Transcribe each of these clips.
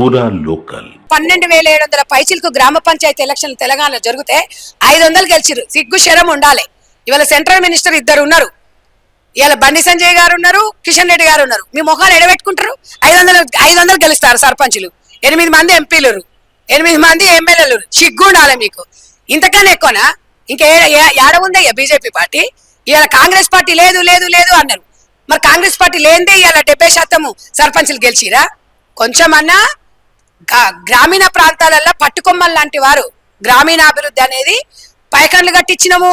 పూరా లోకల్. పన్నెండు వేల ఏడు వందల పైచిల్కు గ్రామ పంచాయతీ ఎలక్షన్లు తెలంగాణలో జరిగితే ఐదు వందలు గెలిచిరు సిగ్గు శరం ఉండాలి. ఇవాళ సెంట్రల్ మినిస్టర్ ఇద్దరు ఉన్నారు. ఇవాళ బండి సంజయ్ గారు ఉన్నారు కిషన్ రెడ్డి గారు ఉన్నారు. మీ ముఖాలు ఎడబెట్టుకుంటారు. ఐదు వందలు ఐదు వందలు గెలుస్తారు సర్పంచులు. ఎనిమిది మంది ఎంపీలు ఎనిమిది మంది ఎమ్మెల్యేలు సిగ్గు ఉండాలి మీకు. ఇంతకన్నా ఎక్కువనా? ఇంకా ఏడ ఉందయ్యా బీజేపీ పార్టీ? ఇవాళ కాంగ్రెస్ పార్టీ లేదు లేదు లేదు అన్నారు. మరి కాంగ్రెస్ పార్టీ లేనిదే ఇవాళ డెబ్బై శాతం సర్పంచులు గెలిచిరా? కొంచెం అన్నా గ్రామీణ ప్రాంతాలలో పట్టుకొమ్మలు లాంటి వారు గ్రామీణాభివృద్ధి అనేది పైకన్లు కట్టించినము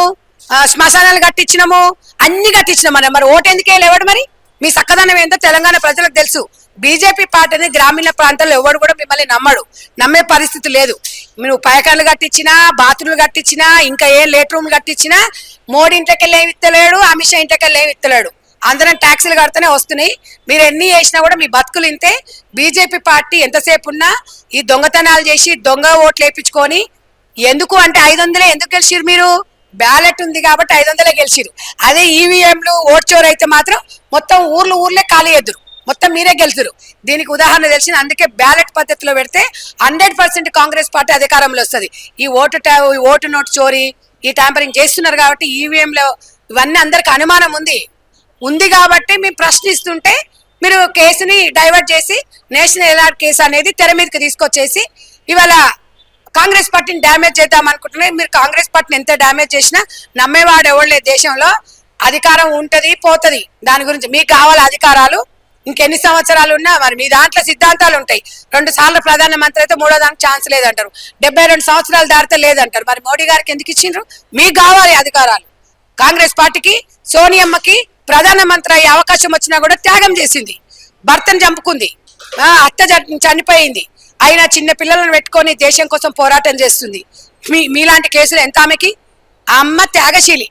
శ్మశానాలు కట్టించినము అన్ని కట్టించినాం మరి మరి ఓటెందుకే ఎందుకే లేవాడు మరి? మీ చక్కదనం ఏంటో తెలంగాణ ప్రజలకు తెలుసు. బీజేపీ పార్టీని గ్రామీణ ప్రాంతాల్లో ఎవడు కూడా మిమ్మల్ని నమ్మడు. నమ్మే పరిస్థితి లేదు. మీరు పైకన్లు కట్టించినా బాత్రూమ్లు కట్టించినా ఇంకా ఏ లేట్ రూమ్లు కట్టించినా మోడీ ఇంటికెళ్ళి ఏమి ఇస్తలేడు అమిత్ షా ఇంటికెళ్ళి ఏమి ఇస్తలేడు అందరం ట్యాక్సీలు కడితేనే వస్తున్నాయి. మీరు ఎన్ని చేసినా కూడా మీ బతుకులు ఇంతే. బీజేపీ పార్టీ ఎంతసేపు ఉన్నా ఈ దొంగతనాలు చేసి దొంగ ఓట్లు వేయించుకొని ఎందుకు అంటే ఐదు వందలే ఎందుకు గెలిచిరు మీరు? బ్యాలెట్ ఉంది కాబట్టి ఐదు వందలే గెలిచిరు అదే ఈవీఎంలు ఓట్ చోరు అయితే మాత్రం మొత్తం ఊర్లు ఊర్లే ఖాళీ ఎదురు మొత్తం మీరే గెలుతురు దీనికి ఉదాహరణ తెలిసిన అందుకే బ్యాలెట్ పద్ధతిలో పెడితే హండ్రెడ్ పర్సెంట్ కాంగ్రెస్ పార్టీ అధికారంలో వస్తుంది. ఈ ఓటు ఓటు నోటు చోరీ ఈ ట్యాంపరింగ్ చేస్తున్నారు కాబట్టి ఈవీఎంలో ఇవన్నీ అందరికి అనుమానం ఉంది. ఉంది కాబట్టి మేము ప్రశ్నిస్తుంటే మీరు కేసుని డైవర్ట్ చేసి నేషనల్ ఎలాడ్ కేసు అనేది తెర మీదకి తీసుకొచ్చేసి ఇవాళ కాంగ్రెస్ పార్టీని డ్యామేజ్ చేద్దాం అనుకుంటున్నాయి మీరు కాంగ్రెస్ పార్టీని ఎంత డ్యామేజ్ చేసినా నమ్మేవాడు ఎవడలే దేశంలో. అధికారం ఉంటుంది పోతుంది. దాని గురించి మీకు కావాలి అధికారాలు? ఇంకెన్ని సంవత్సరాలు ఉన్నా మరి మీ దాంట్లో సిద్ధాంతాలు ఉంటాయి. రెండు సార్లు ప్రధానమంత్రి అయితే మూడో దానికి ఛాన్స్ లేదంటారు. డెబ్బై రెండు సంవత్సరాలు దాటితే లేదంటారు. మరి మోడీ గారికి ఎందుకు ఇచ్చిండ్రు? మీకు కావాలి అధికారాలు. కాంగ్రెస్ పార్టీకి సోనియమ్మకి ప్రధానమంత్రి అయ్యే అవకాశం వచ్చినా కూడా త్యాగం చేసింది. భర్తను చంపుకుంది. ఆ, అత్త చనిపోయింది. అయినా చిన్న పిల్లలను పెట్టుకొని దేశం కోసం పోరాటం చేస్తుంది. మీ మీలాంటి కేసులు ఎంత ఆమెకి? ఆ అమ్మ త్యాగశీలి.